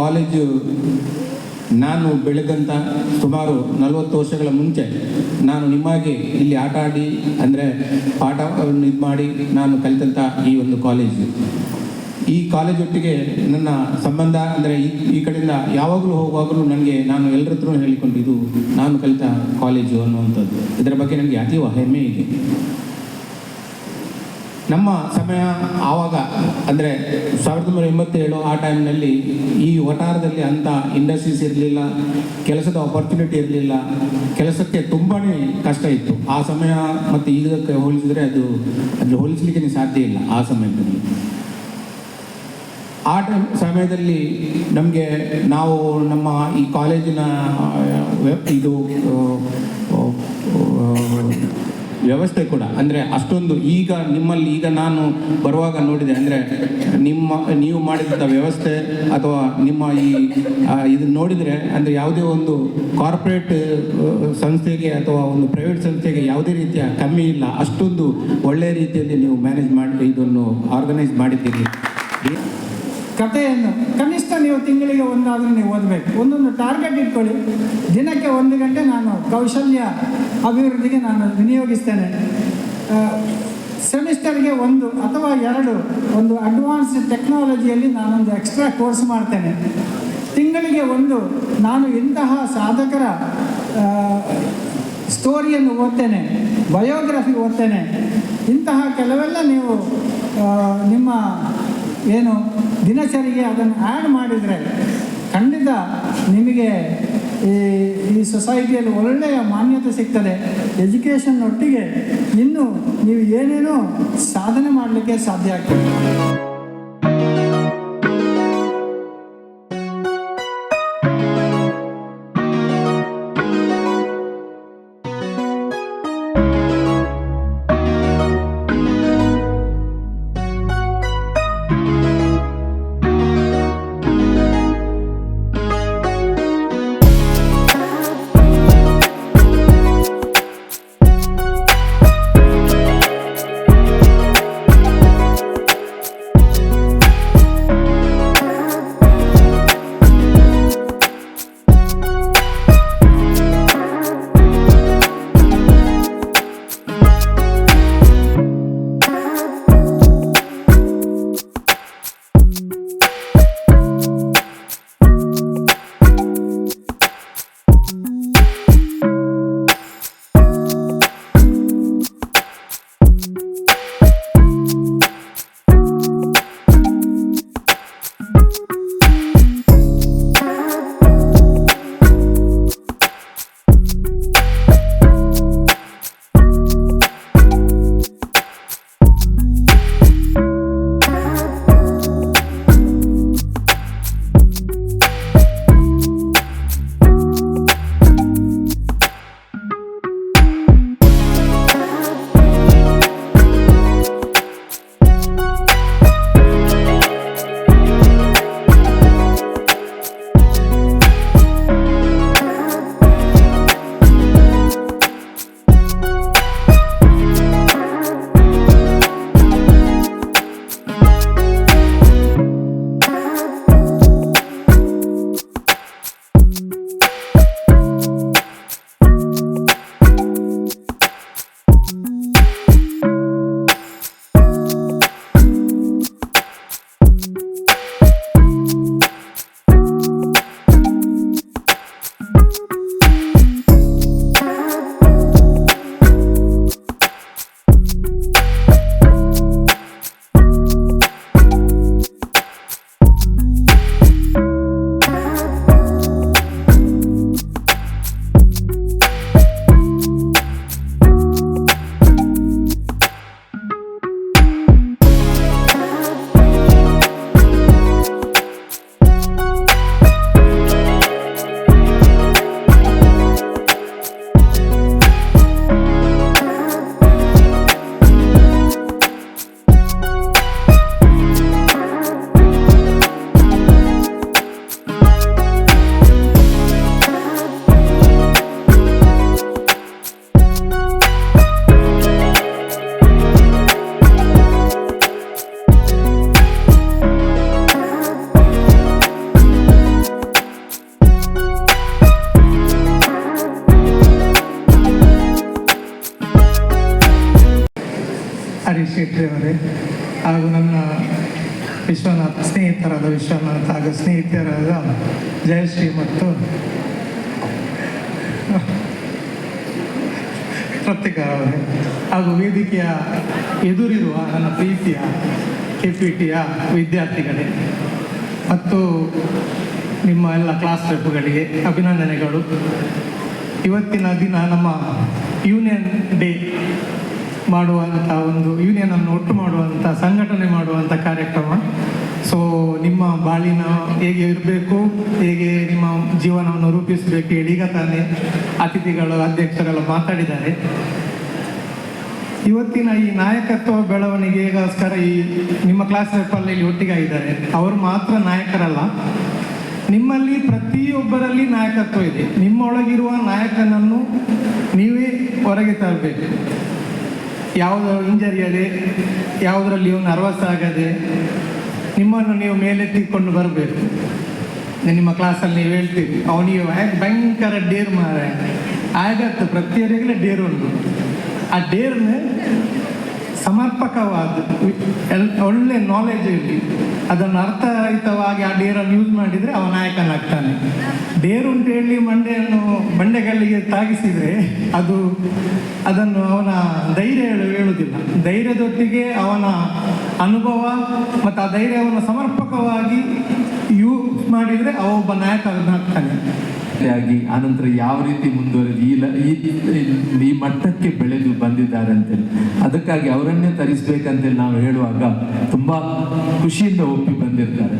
College ನಾನು ಬೆಳೆದಂಥ ಸುಮಾರು ನಲವತ್ತು ವರ್ಷಗಳ ಮುಂಚೆ ನಾನು ನಿಮ್ಮಾಗಿ ಇಲ್ಲಿ ಆಟ ಆಡಿ, ಅಂದರೆ ಪಾಠವನ್ನು ಇದು ಮಾಡಿ ನಾನು ಕಲಿತಂಥ ಈ ಒಂದು ಕಾಲೇಜು. ಈ ಕಾಲೇಜೊಟ್ಟಿಗೆ ನನ್ನ ಸಂಬಂಧ, ಅಂದರೆ ಈ ಈ ಕಡೆಯಿಂದ ಯಾವಾಗಲೂ ಹೋಗುವಾಗಲೂ ನನಗೆ ನಾನು ಎಲ್ಲರ ಹತ್ರ ಹೇಳಿಕೊಂಡು ಇದು ನಾನು ಕಲಿತ ಕಾಲೇಜು ಅನ್ನುವಂಥದ್ದು. ಇದರ ಬಗ್ಗೆ ನನಗೆ ಅತೀವ ಹೆಮ್ಮೆ ಇದೆ. ನಮ್ಮ ಸಮಯ ಆವಾಗ, ಅಂದರೆ ಸಾವಿರದ ಒಂಬೈನೂರ ಎಂಬತ್ತೇಳು ಆ ಟೈಮ್ನಲ್ಲಿ ಈ ವಟಾರದಲ್ಲಿ ಅಂಥ ಇಂಡಸ್ಟ್ರೀಸ್ ಇರಲಿಲ್ಲ, ಕೆಲಸದ ಆಪರ್ಚುನಿಟಿ ಇರಲಿಲ್ಲ, ಕೆಲಸಕ್ಕೆ ತುಂಬಾ ಕಷ್ಟ ಇತ್ತು. ಆ ಸಮಯ ಮತ್ತು ಈಗಕ್ಕೆ ಹೋಲಿಸಿದರೆ ಅದು ಅದು ಹೋಲಿಸಲಿಕ್ಕೆ ಸಾಧ್ಯ ಇಲ್ಲ ಆ ಸಮಯದಲ್ಲಿ. ಆ ಟೈಮ್, ಸಮಯದಲ್ಲಿ ನಮಗೆ ನಾವು ನಮ್ಮ ಈ ಕಾಲೇಜಿನ ಇದು ವ್ಯವಸ್ಥೆ ಕೂಡ. ಅಂದರೆ ಅಷ್ಟೊಂದು ಈಗ ನಿಮ್ಮಲ್ಲಿ ಈಗ ನಾನು ಬರುವಾಗ ನೋಡಿದೆ, ಅಂದರೆ ನಿಮ್ಮ, ನೀವು ಮಾಡಿದಂಥ ವ್ಯವಸ್ಥೆ ಅಥವಾ ನಿಮ್ಮ ಈ ಇದು ನೋಡಿದರೆ, ಅಂದರೆ ಯಾವುದೇ ಒಂದು ಕಾರ್ಪೊರೇಟ್ ಸಂಸ್ಥೆಗೆ ಅಥವಾ ಒಂದು ಪ್ರೈವೇಟ್ ಸಂಸ್ಥೆಗೆ ಯಾವುದೇ ರೀತಿಯ ಕಮ್ಮಿ ಇಲ್ಲ. ಅಷ್ಟೊಂದು ಒಳ್ಳೆಯ ರೀತಿಯಲ್ಲಿ ನೀವು ಮ್ಯಾನೇಜ್ ಮಾಡಿ, ಇದನ್ನು ಆರ್ಗನೈಸ್ ಮಾಡಿದ್ದೀರಿ. ಕಥೆಯನ್ನು, ಕನಿಷ್ಠ ನೀವು ತಿಂಗಳಿಗೆ ಒಂದಾದರೂ ನೀವು ಓದಬೇಕು. ಒಂದೊಂದು ಟಾರ್ಗೆಟ್ ಇಟ್ಕೊಳ್ಳಿ. ದಿನಕ್ಕೆ ಒಂದು ಗಂಟೆ ನಾನು ಕೌಶಲ್ಯ ಅಭಿವೃದ್ಧಿಗೆ ನಾನು ವಿನಿಯೋಗಿಸ್ತೇನೆ. ಸೆಮಿಸ್ಟರ್ಗೆ ಒಂದು ಅಥವಾ ಎರಡು, ಒಂದು ಅಡ್ವಾನ್ಸ್ ಟೆಕ್ನಾಲಜಿಯಲ್ಲಿ ನಾನೊಂದು ಎಕ್ಸ್ಟ್ರಾ ಕೋರ್ಸ್ ಮಾಡ್ತೇನೆ. ತಿಂಗಳಿಗೆ ಒಂದು ನಾನು ಇಂತಹ ಸಾಧಕರ ಸ್ಟೋರಿಯನ್ನು ಓದ್ತೇನೆ ಬಯೋಗ್ರಫಿ ಓದ್ತೇನೆ. ಇಂತಹ ಕೆಲವೆಲ್ಲ ನೀವು ನಿಮ್ಮ ಏನು ದಿನಚರಿಗೆ ಅದನ್ನು ಆ್ಯಡ್ ಮಾಡಿದರೆ ಖಂಡಿತ ನಿಮಗೆ ಈ ಈ ಸೊಸೈಟಿಯಲ್ಲಿ ಒಳ್ಳೆಯ ಮಾನ್ಯತೆ ಸಿಗ್ತದೆ. ಎಜುಕೇಷನ್ ಒಟ್ಟಿಗೆ ಇನ್ನು ನೀವು ಏನೇನೋ ಸಾಧನೆ ಮಾಡಲಿಕ್ಕೆ ಸಾಧ್ಯ ಆಗ್ತದೆ. ಹರೀಶ್ ಶೆಟ್ಟಿ ಅವರೇ ಹಾಗೂ ನನ್ನ ವಿಶ್ವನಾಥ್, ಸ್ನೇಹಿತರಾದ ವಿಶ್ವನಾಥ್ ಹಾಗೂ ಸ್ನೇಹಿತರಾದ ಜಯಶ್ರೀ ಮತ್ತು ಪ್ರತ್ಯೇಕ ಅವರೇ, ಹಾಗೂ ವೇದಿಕೆಯ ಎದುರಿರುವ ನನ್ನ ಪ್ರೀತಿಯ ಕೆ ಪಿ ಟಿಯ ವಿದ್ಯಾರ್ಥಿಗಳೇ, ಮತ್ತು ನಿಮ್ಮ ಎಲ್ಲ ಕ್ಲಾಸ್ ರೆಪ್ಗಳಿಗೆ ಅಭಿನಂದನೆಗಳು. ಇವತ್ತಿನ ದಿನ ನಮ್ಮ ಯೂನಿಯನ್ ಡೇ ಮಾಡುವಂಥ ಒಂದು ಯೂನಿಯನನ್ನು ಒಟ್ಟು ಮಾಡುವಂಥ ಸಂಘಟನೆ ಮಾಡುವಂಥ ಕಾರ್ಯಕ್ರಮ. ಸೊ ನಿಮ್ಮ ಬಾಳಿನ ಹೇಗೆ ಇರಬೇಕು, ಹೇಗೆ ನಿಮ್ಮ ಜೀವನವನ್ನು ರೂಪಿಸಬೇಕು ಈಗ ತಾನೇ ಅತಿಥಿಗಳು, ಅಧ್ಯಕ್ಷರೆಲ್ಲ ಮಾತಾಡಿದ್ದಾರೆ. ಇವತ್ತಿನ ಈ ನಾಯಕತ್ವ ಬೆಳವಣಿಗೆಗೋಸ್ಕರ ಈ ನಿಮ್ಮ ಕ್ಲಾಸ್ ರೆಪ್ಪಲ್ಲಿ ಇಲ್ಲಿ ಒಟ್ಟಿಗಾಗಿದ್ದಾರೆ. ಅವರು ಮಾತ್ರ ನಾಯಕರಲ್ಲ. ನಿಮ್ಮಲ್ಲಿ ಪ್ರತಿಯೊಬ್ಬರಲ್ಲಿ ನಾಯಕತ್ವ ಇದೆ. ನಿಮ್ಮೊಳಗಿರುವ ನಾಯಕನನ್ನು ನೀವೇ ಹೊರಗೆ ತರಬೇಕು. ಯಾವುದೋ ಹಿಂಜರಿಯದೆ, ಯಾವುದರಲ್ಲಿ ಇವನು ನರ್ವಸ್ ಆಗದೆ ನಿಮ್ಮನ್ನು ನೀವು ಮೇಲೆತ್ತಿಕೊಂಡು ಬರಬೇಕು. ನಿಮ್ಮ ಕ್ಲಾಸಲ್ಲಿ ನೀವು ಹೇಳ್ತೀರಿ ಅವನಿಗೆ ಭಯಂಕರ ಡೇರ್ ಮಾರ ಆಗತ್ತೆ ಪ್ರತಿಯೊಂದಿಗೆ ಡೇರ್ ಉಂಟು. ಆ ಡೇರ್ನ ಸಮರ್ಪಕವಾದ ಒಳ್ಳೆ ನಾಲೆಜ್ ಇರಲಿ. ಅದನ್ನು ಅರ್ಥರಹಿತವಾಗಿ ಆ ಡೇರನ್ನು ಯೂಸ್ ಮಾಡಿದರೆ ಅವ ನಾಯಕನಾಗ್ತಾನೆ. ಡೇರು ಅಂತ ಹೇಳಿ ಮಂಡೆಯನ್ನು ಬಂಡೆಗಳಿಗೆ ತಾಗಿಸಿದರೆ ಅದು ಅದನ್ನು ಅವನ ಧೈರ್ಯ ಹೇಳು, ಹೇಳುವುದಿಲ್ಲ. ಧೈರ್ಯದೊಟ್ಟಿಗೆ ಅವನ ಅನುಭವ ಮತ್ತು ಆ ಧೈರ್ಯವನ್ನು ಸಮರ್ಪಕವಾಗಿ ಯೂಸ್ ಮಾಡಿದರೆ ಅವ ಒಬ್ಬ ನಾಯಕನಾಗ್ತಾನೆ. ಆಗಿ ಆನಂತರ ಯಾವ ರೀತಿ ಮುಂದುವರೆದು ಈ ಈ ಮಟ್ಟಕ್ಕೆ ಬೆಳೆದು ಬಂದಿದ್ದಾರೆ ಅಂತೇಳಿ. ಅದಕ್ಕಾಗಿ ಅವರನ್ನೇ ತರಿಸ್ಬೇಕಂತೇಳಿ ನಾವು ಹೇಳುವಾಗ ತುಂಬಾ ಖುಷಿಯಿಂದ ಒಪ್ಪಿ ಬಂದಿರ್ತಾರೆ.